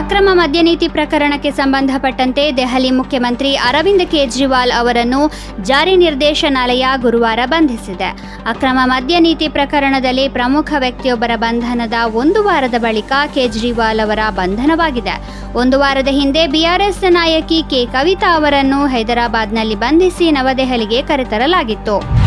ಅಕ್ರಮ ಮದ್ಯ ನೀತಿ ಪ್ರಕರಣಕ್ಕೆ ಸಂಬಂಧಪಟ್ಟಂತೆ ದೆಹಲಿ ಮುಖ್ಯಮಂತ್ರಿ ಅರವಿಂದ್ ಕೇಜ್ರಿವಾಲ್ ಅವರನ್ನು ಜಾರಿ ನಿರ್ದೇಶನಾಲಯ ಗುರುವಾರ ಬಂಧಿಸಿದೆ. ಅಕ್ರಮ ಮದ್ಯ ನೀತಿ ಪ್ರಕರಣದಲ್ಲಿ ಪ್ರಮುಖ ವ್ಯಕ್ತಿಯೊಬ್ಬರ ಬಂಧನದ ಒಂದು ವಾರದ ಬಳಿಕ ಕೇಜ್ರಿವಾಲ್ ಅವರ ಬಂಧನವಾಗಿದೆ. ಒಂದು ವಾರದ ಹಿಂದೆ ಬಿಆರ್ಎಸ್ ನಾಯಕಿ ಕೆ. ಕವಿತಾ ಅವರನ್ನು ಹೈದರಾಬಾದ್ನಲ್ಲಿ ಬಂಧಿಸಿ ನವದೆಹಲಿಗೆ ಕರೆತರಲಾಗಿತ್ತು.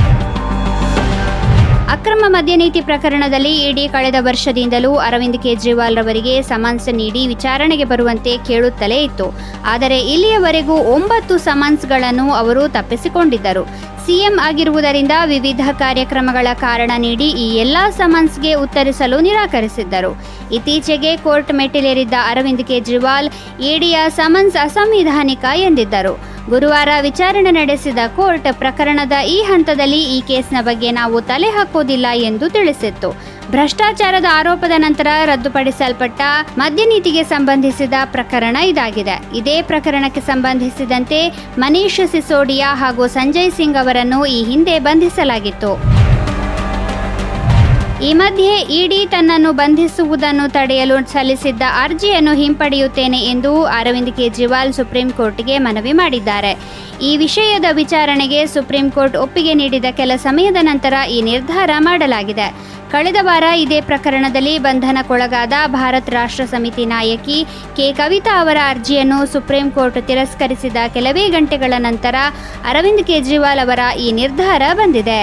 ಅಕ್ರಮ ಮದ್ಯ ನೀತಿ ಪ್ರಕರಣದಲ್ಲಿ ಇಡಿ ಕಳೆದ ವರ್ಷದಿಂದಲೂ ಅರವಿಂದ್ ಕೇಜ್ರಿವಾಲ್ ರವರಿಗೆ ಸಮನ್ಸ್ ನೀಡಿ ವಿಚಾರಣೆಗೆ ಬರುವಂತೆ ಕೇಳುತ್ತಲೇ ಇತ್ತು. ಆದರೆ ಇಲ್ಲಿಯವರೆಗೂ ಒಂಬತ್ತು ಸಮನ್ಸ್ಗಳನ್ನು ಅವರು ತಪ್ಪಿಸಿಕೊಂಡಿದ್ದರು. ಸಿಎಂ ಆಗಿರುವುದರಿಂದ ವಿವಿಧ ಕಾರ್ಯಕ್ರಮಗಳ ಕಾರಣ ನೀಡಿ ಈ ಎಲ್ಲ ಸಮನ್ಸ್ಗೆ ಉತ್ತರಿಸಲು ನಿರಾಕರಿಸಿದ್ದರು. ಇತ್ತೀಚೆಗೆ ಕೋರ್ಟ್ ಮೆಟ್ಟಿಲೇರಿದ್ದ ಅರವಿಂದ್ ಕೇಜ್ರಿವಾಲ್ ಇಡಿಯ ಸಮನ್ಸ್ ಅಸಂವಿಧಾನಿಕ ಎಂದಿದ್ದರು. ಗುರುವಾರ ವಿಚಾರಣೆ ನಡೆಸಿದ ಕೋರ್ಟ್ ಪ್ರಕರಣದ ಈ ಹಂತದಲ್ಲಿ ಈ ಕೇಸ್ನ ಬಗ್ಗೆ ನಾವು ತಲೆ ಹಾಕೋದಿಲ್ಲ ಎಂದು ತಿಳಿಸಿತ್ತು. ಭ್ರಷ್ಟಾಚಾರದ ಆರೋಪದ ನಂತರ ರದ್ದುಪಡಿಸಲ್ಪಟ್ಟ ಮದ್ಯ ನೀತಿಗೆ ಸಂಬಂಧಿಸಿದ ಪ್ರಕರಣ ಇದಾಗಿದೆ. ಇದೇ ಪ್ರಕರಣಕ್ಕೆ ಸಂಬಂಧಿಸಿದಂತೆ ಮನೀಶ್ ಸಿಸೋಡಿಯಾ ಹಾಗೂ ಸಂಜಯ್ ಸಿಂಗ್ ಅವರನ್ನು ಈ ಹಿಂದೆ ಬಂಧಿಸಲಾಗಿತ್ತು. ಈ ಮಧ್ಯೆ ಇಡಿ ತನ್ನನ್ನು ಬಂಧಿಸುವುದನ್ನು ತಡೆಯಲು ಸಲ್ಲಿಸಿದ್ದ ಅರ್ಜಿಯನ್ನು ಹಿಂಪಡೆಯುತ್ತೇನೆ ಎಂದು ಅರವಿಂದ್ ಕೇಜ್ರಿವಾಲ್ ಸುಪ್ರೀಂ ಕೋರ್ಟ್ಗೆ ಮನವಿ ಮಾಡಿದ್ದಾರೆ. ಈ ವಿಷಯದ ವಿಚಾರಣೆಗೆ ಸುಪ್ರೀಂ ಕೋರ್ಟ್ ಒಪ್ಪಿಗೆ ನೀಡಿದ ಕೆಲ ಸಮಯದ ನಂತರ ಈ ನಿರ್ಧಾರ ಮಾಡಲಾಗಿದೆ. ಕಳೆದ ವಾರ ಇದೇ ಪ್ರಕರಣದಲ್ಲಿ ಬಂಧನಕ್ಕೊಳಗಾದ ಭಾರತ್ ರಾಷ್ಟ್ರ ಸಮಿತಿ ನಾಯಕಿ ಕೆ. ಕವಿತಾ ಅವರ ಅರ್ಜಿಯನ್ನು ಸುಪ್ರೀಂ ಕೋರ್ಟ್ ತಿರಸ್ಕರಿಸಿದ ಕೆಲವೇ ಗಂಟೆಗಳ ನಂತರ ಅರವಿಂದ್ ಕೇಜ್ರಿವಾಲ್ ಅವರ ಈ ನಿರ್ಧಾರ ಬಂದಿದೆ.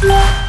Bye.